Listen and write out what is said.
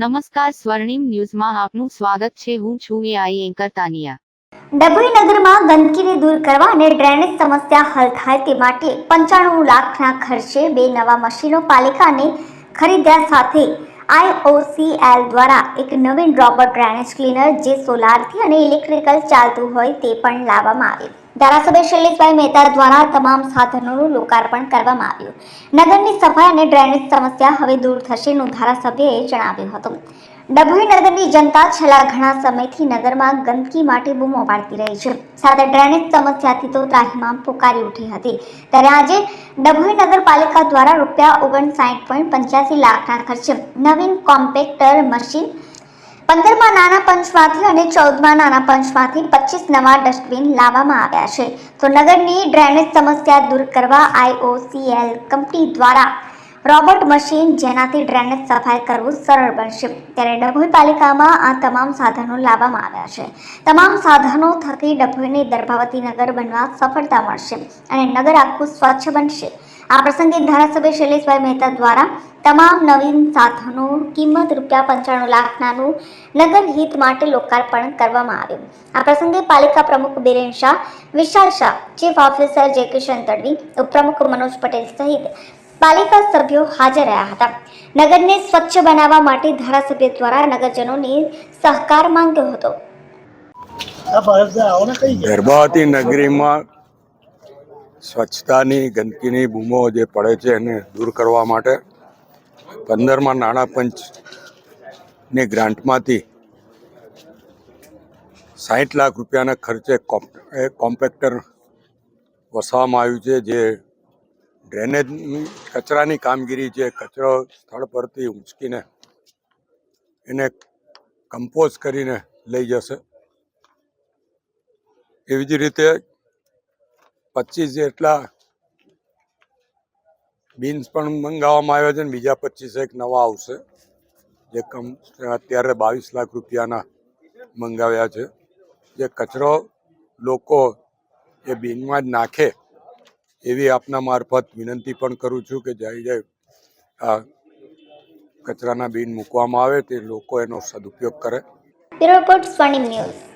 નમસ્કાર સ્વર્ણિમ ન્યૂઝમાં આપનું સ્વાગત છે. હું છું એઆઈ એન્કર તાનિયા. ડભોઈ નગરમાં ગંદકીને દૂર કરવા અને ડ્રેનેજ સમસ્યા હલ થાય તે માટે પંચાણું લાખના ખર્ચે બે નવા મશીનો પાલિકાને ખરીદ્યા સાથે આઈઓસીએલ દ્વારા એક નવીન રોબોટ ડ્રેનેજ ક્લીનર જે સોલારથી અને ઇલેક્ટ્રિકલ ચાલતું હોય તે પણ લાવવામાં આવ્યું. ધારાસભ્ય શૈલેષભાઈ મહેતા દ્વારા તમામ સાધનોનું લોકાર્પણ કરવામાં આવ્યું. નગરની સફાઈ અને ડ્રેનેજ સમસ્યા હવે દૂર થશેનું ધારાસભ્યએ જણાવ્યું હતું. ડભોઈ નગરની જનતા છેલ્લા ઘણા સમયથી નગરમાં ગંદકી માટે બૂમો પાડતી રહી છે. સાથે ડ્રેનેજ સમસ્યાથી તો ત્રાહિમામ પોકારી ઉઠી હતી. ત્યારે આજે ડભોઈ નગરપાલિકા દ્વારા રૂપિયા ઓગણસાઠ પોઈન્ટ પંચ્યાસી લાખના ખર્ચે નવીન કોમ્પેક્ટર મશીન પંદરમાં નાના પંચમાંથી અને ચૌદમાં નાના પંચમાંથી પચીસ નવા ડસ્ટબિન લાવવામાં આવ્યા છે. તો નગરની ડ્રેનેજ સમસ્યા દૂર કરવા આઈઓસીએલ કંપની દ્વારા રોબોટ મશીન જેનાથી ડ્રેનેજ સફાઈ કરવું સરળ બનશે. ત્યારે ડભોઈ પાલિકામાં આ તમામ સાધનો લાવવામાં આવ્યા છે. તમામ સાધનો થકી ડભોઈને દર્ભાવતી નગર બનવા સફળતા મળશે અને નગર આખું સ્વચ્છ બનશે. આ પ્રસંગે ધારાસભ્ય શૈલેષભાઈ મહેતા દ્વારા તમામ નવીન સાધનો કિંમત રૂપિયા પંચાણું લાખનાનું નગર હિત માટે લોકાર્પણ કરવામાં આવ્યું. આ પ્રસંગે પાલિકા પ્રમુખ Biren Shah Vishal Shah chief officer J Kishan Tadvi ઉપપ્રમુખ મનોજ પટેલ સહિત પાલિકા સભ્યો હાજર રહ્યા હતા. નગરને સ્વચ્છ બનાવવા માટે ધારાસભ્ય દ્વારા નગરજનોને સહકાર માંગ્યો હતો. ગર્ભાવતી નગરીમાં સ્વચ્છતાની ગંદકીની બૂમો જે પડે છે એને દૂર કરવા માટે પંદરમાં નાણાં પંચની ગ્રાન્ટમાંથી સાઠ લાખ રૂપિયાના ખર્ચે કોમ્પ- કોમ્પેક્ટર વસાવવામાં આવ્યું છે, જે ડ્રેનેજની, કચરાની કામગીરી છે કચરો સ્થળ પરથી ઉંચકીને એને કમ્પોઝ કરીને લઈ જશે. એવી જ રીતે પચીસ જેટલા બીન્સ પણ મંગાવવામાં આવ્યા છે ને બીજા પચીસ એક નવા આવશે. જે કમ અત્યારે બાવીસ લાખ રૂપિયાના મંગાવ્યા છે. જે કચરો લોકો એ બીનમાં જ નાખે એવી આપના મારફત વિનંતી પણ કરું છું કે જાય જાય આ કચરાના બીન મૂકવામાં આવે તે લોકો એનો સદુપયોગ કરે.